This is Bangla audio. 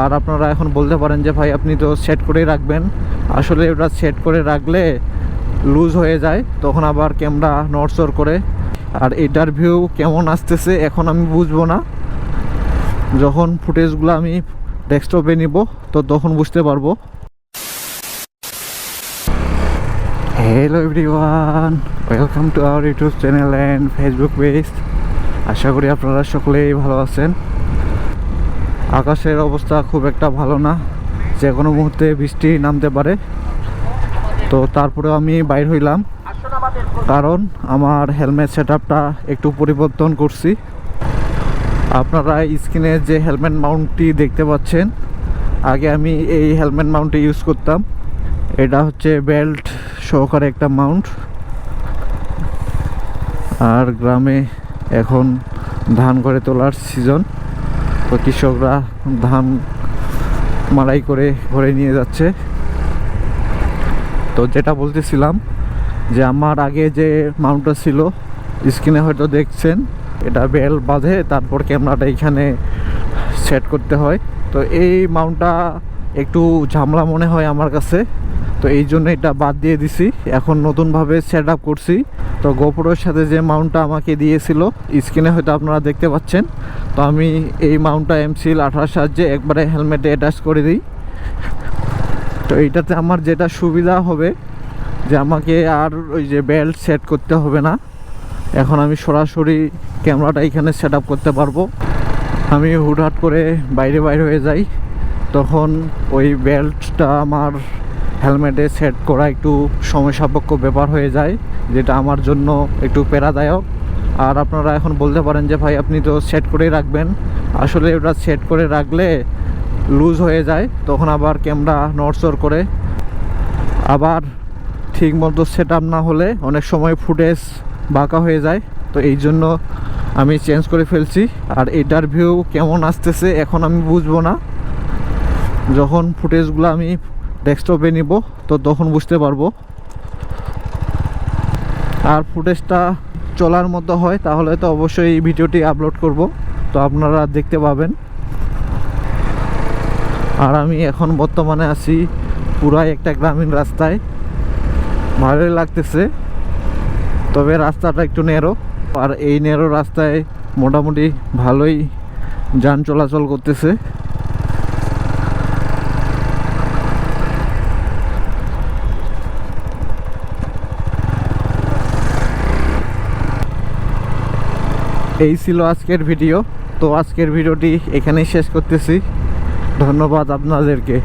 আর আপনারা এখন বলতে পারেন যে, ভাই, আপনি তো সেট করেই রাখবেন। আসলে ওটা সেট করে রাখলে লুজ হয়ে যায়। তখন আবার ক্যামেরা নড়চড় করে। আর এটার ভিউ কেমন আসতেছে এখন আমি বুঝব না। যখন ফুটেজগুলো আমি ডেস্কটপে নিব, তো তখন বুঝতে পারব। Hello everyone welcome to our YouTube channel and Facebook page আশা করি আপনারা সকলেই ভালো আছেন। আকাশের অবস্থা খুব একটা ভালো না। যে কোনো মুহূর্তে বৃষ্টি নামতে পারে। তো তারপরে আমি বাইর হইলাম। কারণ আমার হেলমেট সেট আপটা একটু পরিবর্তন করছি। আপনারা স্ক্রিনে যে হেলমেট মাউন্টটি দেখতে পাচ্ছেন, আগে আমি এই হেলমেট মাউন্টটি ইউজ করতাম। এটা হচ্ছে বেল্ট সহকারে একটা মাউন্ট। আর গ্রামে এখন ধান করে তোলার সিজন। তো কৃষকরা ধান মাড়াই করে ঘরে নিয়ে যাচ্ছে। তো যেটা বলতেছিলাম যে আমার আগে যে মাউন্টটা ছিল, স্ক্রিনে হয়তো দেখছেন, এটা বেল বাঁধে, তারপর ক্যামেরাটা এখানে সেট করতে হয়। তো এই মাউন্টটা একটু ঝামলা মনে হয় আমার কাছে। তো এই জন্য এটা বাদ দিয়ে দিছি। এখন নতুনভাবে সেট আপ করছি। তো গোপরের সাথে যে মাউন্টটা আমাকে দিয়েছিল স্ক্রিনে হয়তো আপনারা দেখতে পাচ্ছেন। তো আমি এই মাউন্টটা এমসিল আঠার সাহায্যে একবারে হেলমেটে অ্যাটাচ করে দিই। তো এইটাতে আমার যেটা সুবিধা হবে, যে আমাকে আর ওই যে বেল্ট সেট করতে হবে না। এখন আমি সরাসরি ক্যামেরাটা এখানে সেট আপ করতে পারব। আমি হুটহাট করে বাইরে বাইরে হয়ে যাই। তখন ওই বেল্টটা আমার হেলমেটে সেট করা একটু সময় সাপেক্ষ ব্যাপার হয়ে যায়, যেটা আমার জন্য একটু প্যারাদায়ক। আর আপনারা এখন বলতে পারেন যে, ভাই, আপনি তো সেট করেই রাখবেন। আসলে ওটা সেট করে রাখলে লুজ হয়ে যায়, তখন আবার ক্যামেরা নড়চড় করে। আবার ঠিক মতো সেট না হলে অনেক সময় ফুটেজ বাঁকা হয়ে যায়, তো এই জন্য আমি চেঞ্জ করে ফেলছি। আর এটার ভিউ কেমন আসতেছে এখন আমি বুঝব না। যখন ফুটেজগুলো আমি ডেস্কটপে নিব, তো তখন বুঝতে পারব। আর ফুটেজটা চলার মতো হয়, তাহলে তো অবশ্যই এই ভিডিওটি আপলোড করব, তো আপনারা দেখতে পাবেন। আর আমি এখন বর্তমানে আছি পুরাই একটা গ্রামীণ রাস্তায়। ভালোই লাগতেছে, তবে রাস্তাটা একটু নেরো আর এই নেরো রাস্তায় মোটামুটি ভালোই যান চলাচল করতেছে। এই ছিল আজকের ভিডিও। তো আজকের ভিডিওটি এখানেই শেষ করতেছি। ধন্যবাদ আপনাদেরকে।